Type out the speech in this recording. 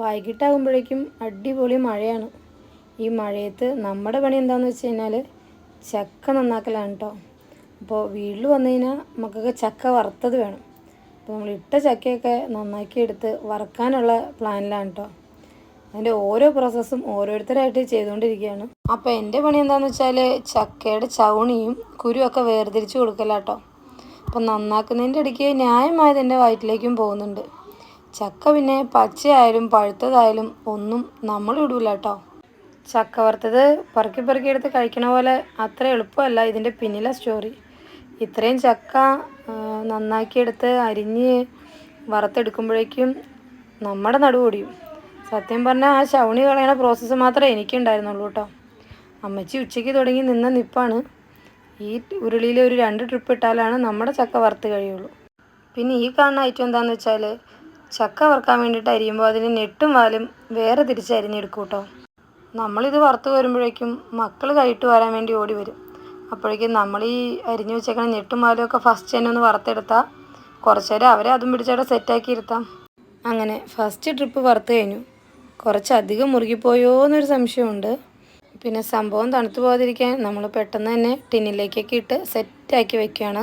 വൈകിട്ടാകുമ്പോഴേക്കും അടിപൊളി മഴയാണ്. ഈ മഴയത്ത് നമ്മുടെ പണി എന്താണെന്ന് വെച്ച് കഴിഞ്ഞാൽ ചക്ക നന്നാക്കലാണ് കേട്ടോ അപ്പോൾ വീട്ടിൽ വന്നു കഴിഞ്ഞാൽ നമുക്കൊക്കെ ചക്ക വറുത്തത് വേണം. അപ്പോൾ നമ്മൾ ഇട്ട ചക്കയൊക്കെ നന്നാക്കി എടുത്ത് വറുക്കാനുള്ള പ്ലാനിലാണ് കേട്ടോ അതിന്റെ ഓരോ പ്രോസസ്സും ഓരോരുത്തരായിട്ട് ചെയ്തുകൊണ്ടിരിക്കുകയാണ്. അപ്പോൾ എന്റെ പണി എന്താണെന്ന് വെച്ചാൽ ചക്കയുടെ ചവണിയും കുരുവൊക്കെ വേർതിരിച്ച് കൊടുക്കലാട്ടോ അപ്പം നന്നാക്കുന്നതിന്റെ ഇടയ്ക്ക് ന്യായമായത് എന്റെ വയറ്റിലേക്കും പോകുന്നുണ്ട്. ചക്ക പിന്നെ പച്ചയായാലും പഴുത്തതായാലും ഒന്നും നമ്മൾ ഇടൂല കേട്ടോ ചക്ക വറുത്തത് പെറുക്കി പെറുക്കി എടുത്ത് കഴിക്കണ പോലെ അത്ര എളുപ്പമല്ല ഇതിന്റെ പിന്നിലെ സ്റ്റോറി. ഇത്രയും ചക്ക നന്നാക്കിയെടുത്ത് അരിഞ്ഞ് വറുത്തെടുക്കുമ്പോഴേക്കും നമ്മുടെ നടുപൊടിയും സത്യം പറഞ്ഞാൽ ആ ശവണി കളയണ പ്രോസസ്സ് മാത്രമേ എനിക്കുണ്ടായിരുന്നുള്ളൂ കേട്ടോ. അമ്മച്ചി ഉച്ചയ്ക്ക് തുടങ്ങി നിന്ന നിപ്പാണ്. ഈ ഉരുളിയിൽ ഒരു രണ്ട് ട്രിപ്പ് ഇട്ടാലാണ് നമ്മുടെ ചക്ക വറുത്ത് കഴിയുള്ളൂ. പിന്നെ ഈ കാണുന്ന ഐറ്റം എന്താണെന്ന് വെച്ചാൽ ചക്ക വറുക്കാൻ വേണ്ടിയിട്ട് അരിയുമ്പോൾ അതിന് ഞെട്ടും വാലും വേറെ തിരിച്ച് അരിഞ്ഞെടുക്കും കേട്ടോ നമ്മളിത് വറുത്ത് വരുമ്പോഴേക്കും മക്കൾ കഴിട്ട് വരാൻ വേണ്ടി ഓടി വരും. അപ്പോഴേക്കും നമ്മൾ ഈ അരിഞ്ഞു വെച്ചേക്കണ ഞെട്ടും വാലും ഒക്കെ ഫസ്റ്റ് തന്നെ ഒന്ന് വറുത്തെടുത്താൽ കുറച്ച് നേരം അവരെ അതും പിടിച്ചവിടെ സെറ്റാക്കി ഇരുത്താം. അങ്ങനെ ഫസ്റ്റ് ട്രിപ്പ് വറുത്ത് കഴിഞ്ഞു. കുറച്ചധികം മുറുകിപ്പോയോ എന്നൊരു സംശയമുണ്ട്. പിന്നെ സംഭവം തണുത്തു പോകാതിരിക്കാൻ നമ്മൾ പെട്ടെന്ന് തന്നെ ടിന്നിലേക്കൊക്കെ ഇട്ട് സെറ്റാക്കി വെക്കുകയാണ്.